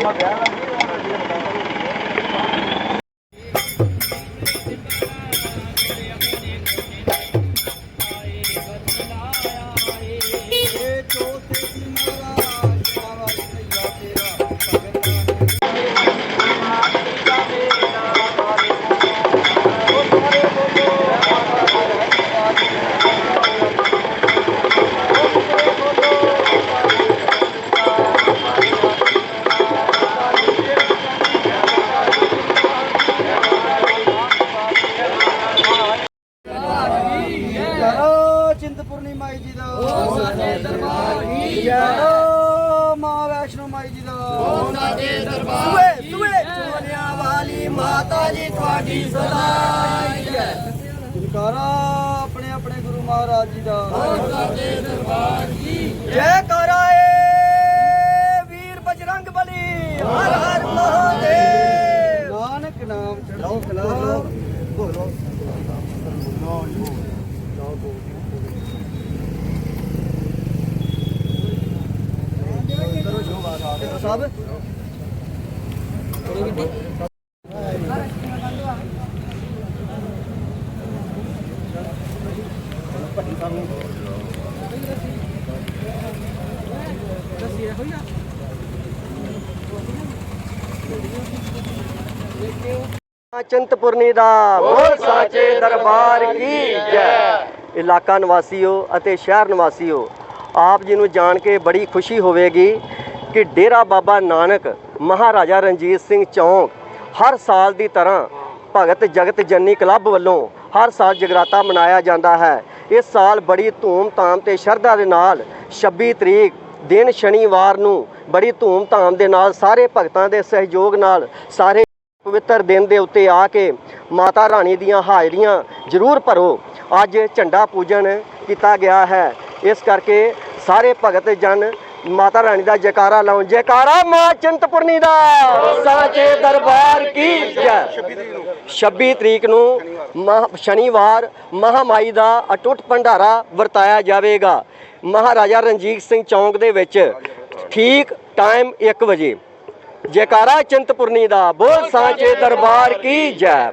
uma delas. ਜੈ ਚਿੰਤਪੁਰਨੀ ਮਾਈ ਜੀ ਦਾ। ਓਮ ਸਾਡੇ ਦਰਬਾਰ ਕੀ ਜੈ ਮਾਂ ਵੈਸ਼ਨੋ ਮਾਈ ਜੀ ਦਾ। ਸਾਡੇ ਦਰਬਾਰ ਚੋਲਿਆਂ ਵਾਲੀ ਮਾਤਾ ਜੀ ਤੁਹਾਡੀ ਸਦਾਈ ਜੈ ਜੈਕਾਰਾ ਆਪਣੇ ਆਪਣੇ ਗੁਰੂ ਮਹਾਰਾਜ ਜੀ ਦਾ। ਓਮ ਸਾਡੇ ਦਰਬਾਰ ਕੀ ਜੈਕਾਰਾ ਏ ਵੀਰ ਬਜਰੰਗ ਬਲੀ ਹਰ ਹਰ ਮਹਾਦੇਵ ਨਾਨਕ ਨਾਮ ਚੜਾਓ ਕਲਾ ਬੋਲੋ ਸਾਹਿਬ। ਚਿੰਤਪੁਰਨੀ ਦਾ ਬੋਲ ਸਾਚੇ ਦਰਬਾਰ ਕੀ ਜੈ। ਇਲਾਕਾ ਨਿਵਾਸੀਓ ਅਤੇ ਸ਼ਹਿਰ ਨਿਵਾਸੀਓ, ਆਪ ਜੀ ਨੂੰ ਜਾਣ ਕੇ ਬੜੀ ਖੁਸ਼ੀ ਹੋਵੇਗੀ ਕਿ ਡੇਰਾ ਬਾਬਾ ਨਾਨਕ, ਮਹਾਰਾਜਾ ਰਣਜੀਤ ਸਿੰਘ ਚੌਂਕ, ਹਰ ਸਾਲ ਦੀ ਤਰ੍ਹਾਂ ਭਗਤ ਜਗਤ ਜੰਨੀ ਕਲੱਬ ਵੱਲੋਂ ਹਰ ਸਾਲ ਜਗਰਾਤਾ ਮਨਾਇਆ ਜਾਂਦਾ ਹੈ। ਇਸ ਸਾਲ ਬੜੀ ਧੂਮ-ਧਾਮ ਤੇ ਸ਼ਰਧਾ ਦੇ ਨਾਲ 26 ਤਰੀਕ ਦਿਨ ਸ਼ਨੀਵਾਰ ਨੂੰ ਬੜੀ ਧੂਮ-ਧਾਮ ਦੇ ਨਾਲ ਸਾਰੇ ਭਗਤਾਂ ਦੇ ਸਹਿਯੋਗ ਨਾਲ ਸਾਰੇ ਪਵਿੱਤਰ ਦਿਨ ਦੇ ਉੱਤੇ ਆ ਕੇ ਮਾਤਾ ਰਾਣੀ ਦੀਆਂ ਹਾਜ਼ਰੀਆਂ ਜ਼ਰੂਰ ਭਰੋ। ਅੱਜ ਝੰਡਾ ਪੂਜਨ ਕੀਤਾ ਗਿਆ ਹੈ। ਇਸ ਕਰਕੇ ਸਾਰੇ ਭਗਤ ਜਨ ਮਾਤਾ ਰਾਣੀ ਦਾ ਜੈਕਾਰਾ ਲਾਉਣ। ਜੈਕਾਰਾ ਮਾਂ ਚਿੰਤਪੁਰਨੀ ਦਾ। ਸਾਚੇ ਦਰਬਾਰ ਕੀ ਜੈ? 26 ਤਰੀਕ ਨੂੰ ਮਹਾ- ਸ਼ਨੀਵਾਰ ਮਹਾਮਾਈ ਦਾ ਅਟੁੱਟ ਭੰਡਾਰਾ ਵਰਤਾਇਆ ਜਾਵੇਗਾ। ਮਹਾਰਾਜਾ ਰਣਜੀਤ ਸਿੰਘ ਚੌਂਕ ਦੇ ਵਿੱਚ ਠੀਕ ਟਾਈਮ 1 ਵਜੇ। ਜੈਕਾਰਾ ਚਿੰਤਪੁਰਨੀ ਦਾ। ਬੋਲ ਸਾਚੇ ਦਰਬਾਰ ਕੀ ਜੈ?